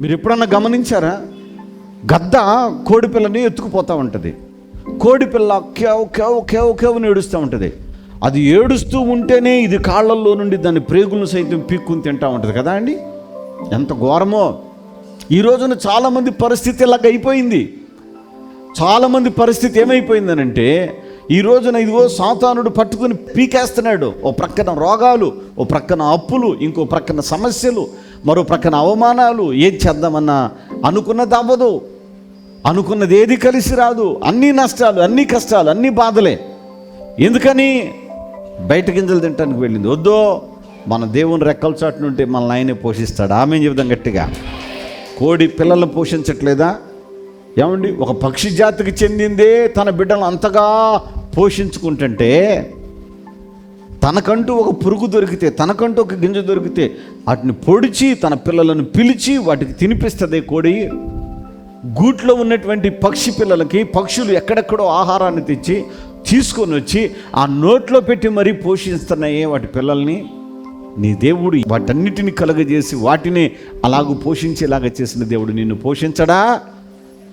మీరు ఎప్పుడన్నా గమనించారా? గద్ద కోడి పిల్లని ఎత్తుకుపోతూ ఉంటుంది. కోడి పిల్ల కేవ్ కేవ్ కేవ్ కేవ్ ఏడుస్తూ ఉంటుంది. అది ఏడుస్తూ ఉంటేనే ఇది కాళ్ళల్లో నుండి దాని ప్రేగులను సైతం పీక్కుని తింటూ ఉంటుంది కదా అండి? ఎంత ఘోరమో. ఈ రోజున చాలామంది పరిస్థితి ఇలాగ అయిపోయింది. చాలామంది పరిస్థితి ఏమైపోయిందనంటే ఈ రోజున ఇదిగో సాతానుడు పట్టుకుని పీకేస్తున్నాడు. ఓ ప్రక్కన రోగాలు ఓ ప్రక్కన అప్పులు ఇంకో ప్రక్కన సమస్యలు మరో ప్రక్కన అవమానాలు. ఏది చేద్దామన్నా అనుకున్నది అవ్వదు. అనుకున్నది ఏది కలిసి రాదు. అన్ని నష్టాలు అన్ని కష్టాలు అన్ని బాధలే. ఎందుకని? బయట గింజలు తినడానికి వెళ్ళింది. వద్దో మన దేవుని రెక్కల చాటు నుండి మనల్ని ఆయనే పోషిస్తాడు. ఆమె చెబుదాం గట్టిగా? కోడి పిల్లలను పోషించట్లేదా? ఏమండి? ఒక పక్షి జాతికి చెందిందే తన బిడ్డలను అంతగా పోషించుకుంటుంటే తనకంటూ ఒక పురుగు దొరికితే తనకంటూ ఒక గింజ దొరికితే వాటిని పొడిచి తన పిల్లలను పిలిచి వాటికి తినిపిస్తుంది కోడి. గూట్లో ఉన్నటువంటి పక్షి పిల్లలకి పక్షులు ఎక్కడెక్కడో ఆహారాన్ని తెచ్చి తీసుకొని వచ్చి ఆ నోట్లో పెట్టి మరీ పోషిస్తున్నాయే వాటి పిల్లల్ని. నీ దేవుడు వాటన్నిటిని కలగజేసి వాటిని అలాగూ పోషించేలాగా చేసిన దేవుడు నిన్ను పోషించడా?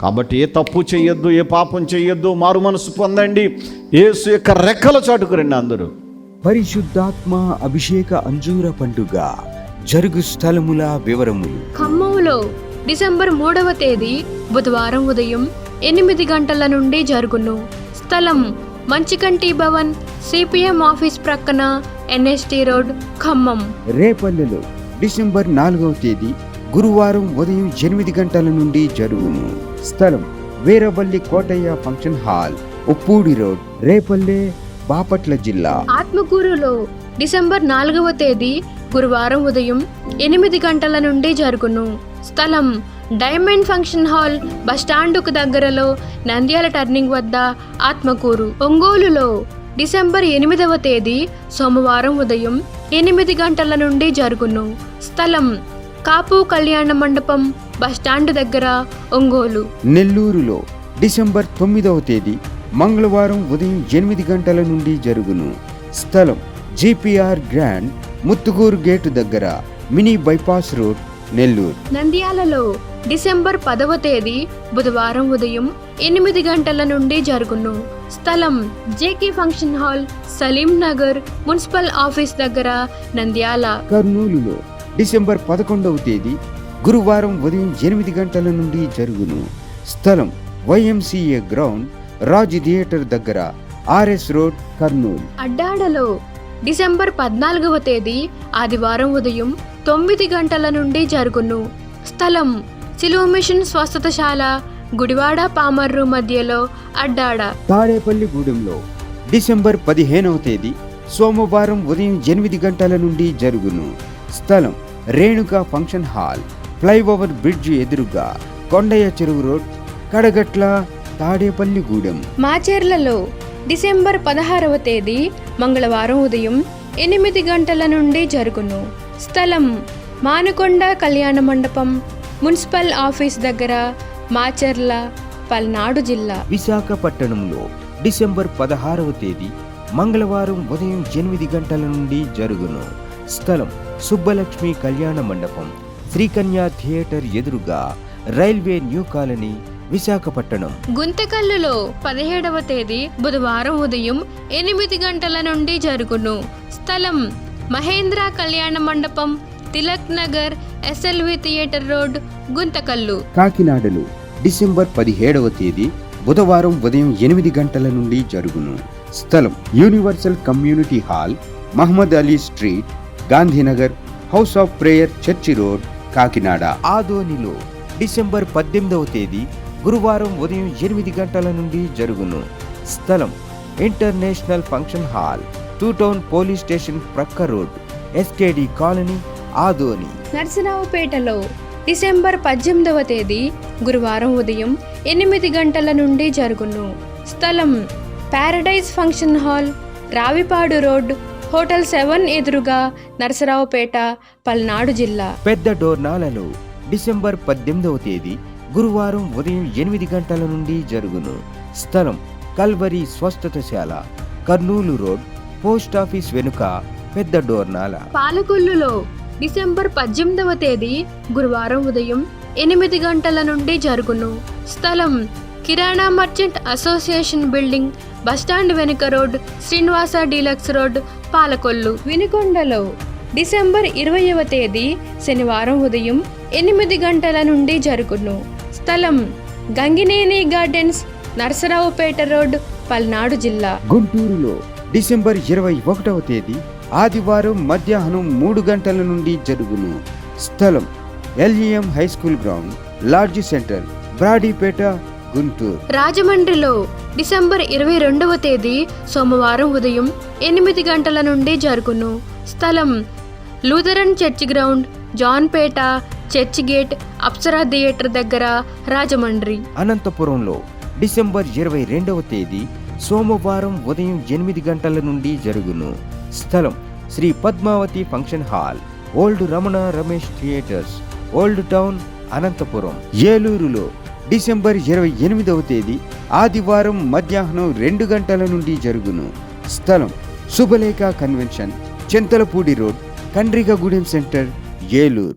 కాబట్టి ఏ తప్పు చేయొద్దు ఏ పాపం చేయొద్దు మారు మనసు పొందండి. ఏసు యొక్క రెక్కల చాటుకు రండి అందరూ. పరిశుద్ధాత్మ అభిషేక అంజూర పండుగ జరుగు స్థలముల వివరములు. ఖమ్మంలో డిసెంబర్ మూడవ తేదీ బుధవారం ఉదయం ఎనిమిది గంటల నుండి జరుగును. స్థలం మంచికంటి భవన్ సిపిఎం ఆఫీస్ ప్రక్కన ఎన్ఎస్టి రోడ్ ఖమ్మం. రేపల్లెలో డిసెంబర్ నాలుగవ తేదీ గురువారం ఉదయం ఎనిమిది గంటల నుండి జరుగును. స్థలం Veeravalli Kotaiah function hall Uppudi road Repalle Bapatla జిల్లా. ఆత్మకూరులో డిసెంబర్ నాలుగవ తేదీ గురువారం ఉదయం ఎనిమిది గంటల నుండి జరుగును. స్థలం డైమండ్ ఫంక్షన్ హాల్ బస్టాండుకు దగ్గరలో నంద్యాల టర్నింగ్ వద్ద ఆత్మకూరు. ఒంగోలులో డిసెంబర్ ఎనిమిదవ తేదీ సోమవారం ఉదయం ఎనిమిది గంటల నుండి జరుగును. స్థలం కాపు కళ్యాణ మండపం బస్టాండ్ దగ్గర ఒంగోలు. నెల్లూరులో డిసెంబర్ తొమ్మిదవ తేదీ మంగళవారం ఉదయం ఎనిమిది గంటల నుండి జరుగును. స్థలం జిపిఆర్ గ్రాండ్ ముత్తుగూరు గేటు దగ్గర మినీ బైపాస్ రోడ్ నెల్లూరు. నంద్యాలలో డిసెంబర్ పదవ తేదీ బుధవారం ఉదయం ఎనిమిది గంటల నుండి జరుగును. స్థలం JK function hall Salim Nagar municipal office దగ్గర నంద్యాల. కర్నూలులో డిసెంబర్ పదకొండవ తేదీ గురువారం ఉదయం ఎనిమిది గంటల నుండి జరుగును. స్థలం వైఎంసీఏ గ్రౌండ్ రాజ్ థియేటర్ దగ్గర ఆర్ఎస్ రోడ్ కర్నూలు. అడ్డాడలో డిసెంబర్ పద్నాలుగవ తేదీ ఆదివారం ఉదయం తొమ్మిది గంటల నుండి జరుగును. స్థలం సిలువ మిషన్ స్వస్థతశాల గుడివాడ పామర్రు మధ్యలో అడ్డాడ. తాడేపల్లిగూడెంలో డిసెంబర్ పదిహేనవ తేదీ సోమవారం ఉదయం ఎనిమిది గంటల నుండి జరుగును. స్థలం Renuka function hall. Flyover bridge ఎదురుగా కొండయ్య చెరువు రోడ్ కడగట్ల తాడేపల్లిగూడెం. మాచేర్లలో డిసెంబర్ పదహారవ తేదీ మంగళవారం ఉదయం ఎనిమిది గంటల నుండి జరుగును. స్థలం మానుకొండ కళ్యాణ మండపం మున్సిపల్ ఆఫీస్ దగ్గర మాచెర్ల పల్నాడు జిల్లా. విశాఖపట్టణంలో డిసెంబర్ పదహారవ తేదీ మంగళవారం ఉదయం ఎనిమిది గంటల నుండి జరుగును. స్థలం సుబ్బలక్ష్మి కళ్యాణ మండపం శ్రీకన్యా థియేటర్ ఎదురుగా రైల్వే న్యూ కాలనీ విశాఖపట్టణం. గుంతకల్లులో పదిహేడవ తేదీ బుధవారం ఉదయం ఎనిమిది గంటల నుండి జరుగును. స్థలం మహేంద్ర కళ్యాణ మండపం Tilak Nagar SLV theatre road Guntakal. కాకినాడలో డిసెంబర్ పదిహేడవ తేదీ బుధవారం ఉదయం ఎనిమిది గంటల నుండి జరుగును. స్థలం universal community hall Mohammed Ali street Gandhinagar house of prayer church road Kakinada. ఆదోనిలో డిసెంబర్ పద్దెనిమిదవ తేదీ గురువారం ఉదయం ఎనిమిది గంటల నుండి జరుగును. స్థలం international function hall two town police station ప్రక్క రోడ్ ఎస్కేడి కాలనీ ఆదోని. నర్సరావుపేటలో డిసెంబర్ పద్దెనిమిదవ తేదీ గురువారం ఉదయం ఎనిమిది గంటల నుండి జరుగును. స్థలం paradise function hall Ravipadu road hotel seven ఎదురుగా నరసరావుపేట పల్నాడు జిల్లా. పెద్ద డోర్నాలలో డిసెంబర్ పద్దెనిమిదవ తేదీ గురువారం ఉదయం ఎనిమిది గంటల నుండి జరుగును. స్థలం కల్వరి స్వస్థతశాల కర్నూలు రోడ్ పోస్ట్ ఆఫీస్ వెనుక పెద్ద డోర్నాల. పాలకొల్లులో డిసెంబర్ పద్దెనిమిదవ తేదీ గురువారం ఉదయం ఎనిమిది గంటల నుండి జరుగును. స్థలం కిరాణా merchant association building bus stand వెనుక road Srinivasa deluxe road Palakollu వినుకొండలో December ఇరవైవ తేదీ శనివారం ఉదయం ఎనిమిది గంటల నుండి జరుగును. స్థలం గంగినేని గార్డెన్స్ నరసరావుపేట రోడ్ పల్నాడు జిల్లా. గుంటూరులో డిసెంబర్ ఇరవై ఒకటవ తేదీ ఆదివారం మధ్యాహ్నం మూడు గంటల నుండి జరుగును. స్థలం LEM high school ground lodge centre Brodipet Guntur. రాజమండ్రిలో డిసెంబర్ ఇరవై రెండవ తేదీ సోమవారం ఉదయం ఎనిమిది గంటల నుండి జరుగును. స్థలం Lutheran church ground Janpet church gate Apsara theatre దగ్గర రాజమండ్రి. అనంతపురంలో డిసెంబర్ ఇరవై రెండవ తేదీ సోమవారం ఉదయం ఎనిమిది గంటల నుండి జరుగును. స్థలం Sri Padmavathi function hall old Ramana Ramesh theatres old town Anantapur. ఏలూరులో డిసెంబర్ ఇరవై ఎనిమిదవ తేదీ ఆదివారం మధ్యాహ్నం రెండు గంటల నుండి జరుగును. స్థలం Subhalekha convention Chintalapudi road Kandrikagudem centre Eluru.